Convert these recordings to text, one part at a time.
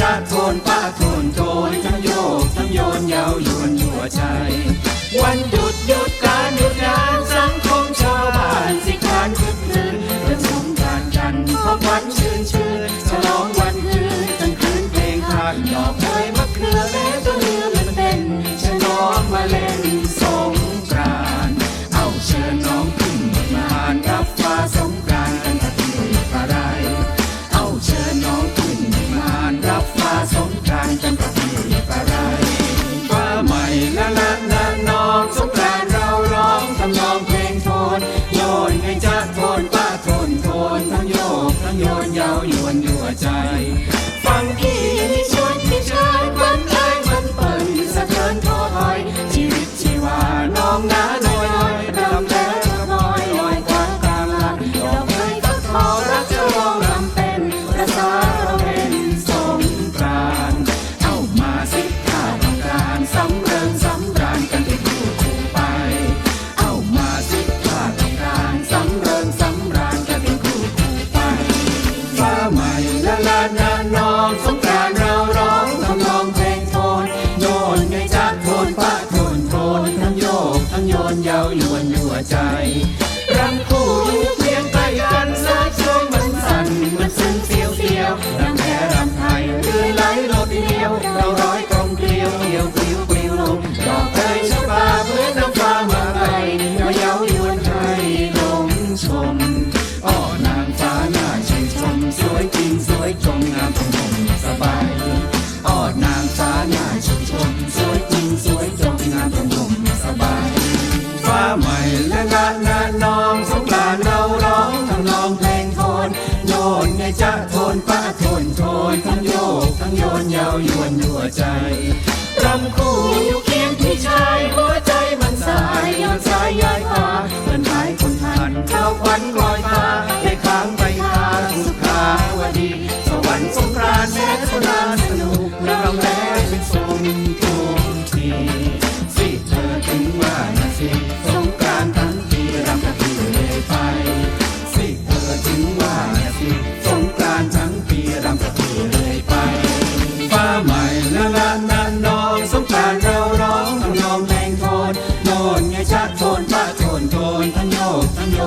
จะโทนป้าโทนโทนทั้งโยกทั้งโยนเย้ายวนหัวใจ วันหยุด รำคู่ อนทั้งโยกทั้งโยนยาวยวนหัวใจรำคู่อยู่เคียงพี่ชายหัวใจมันสายย้อนสายย้อนฟ้ามันหายคนทันเท้าควันลอยฟ้า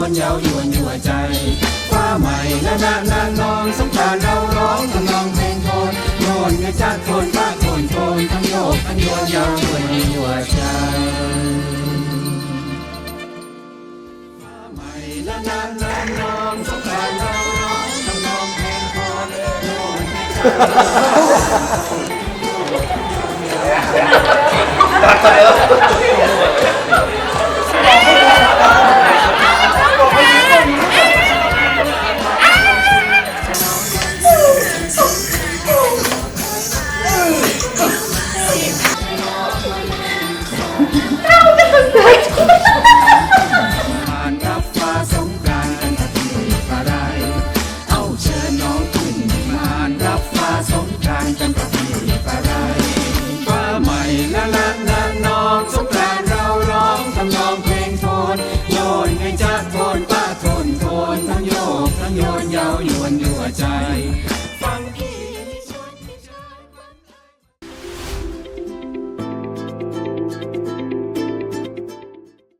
วนย้ายวนหัวใจฟ้าใหม่นานานาน้องสมสารเราร้องทำนองเพลงโทนโยนกระจัดโทนป้าโทนโทนทั้งโยกทั้งโยนเย้ายวนหัวใจฟ้าใหม่นานานานองสงสาเราร้องทำนองเพลงโทนโยนกระจัด ตัดไปแล้ว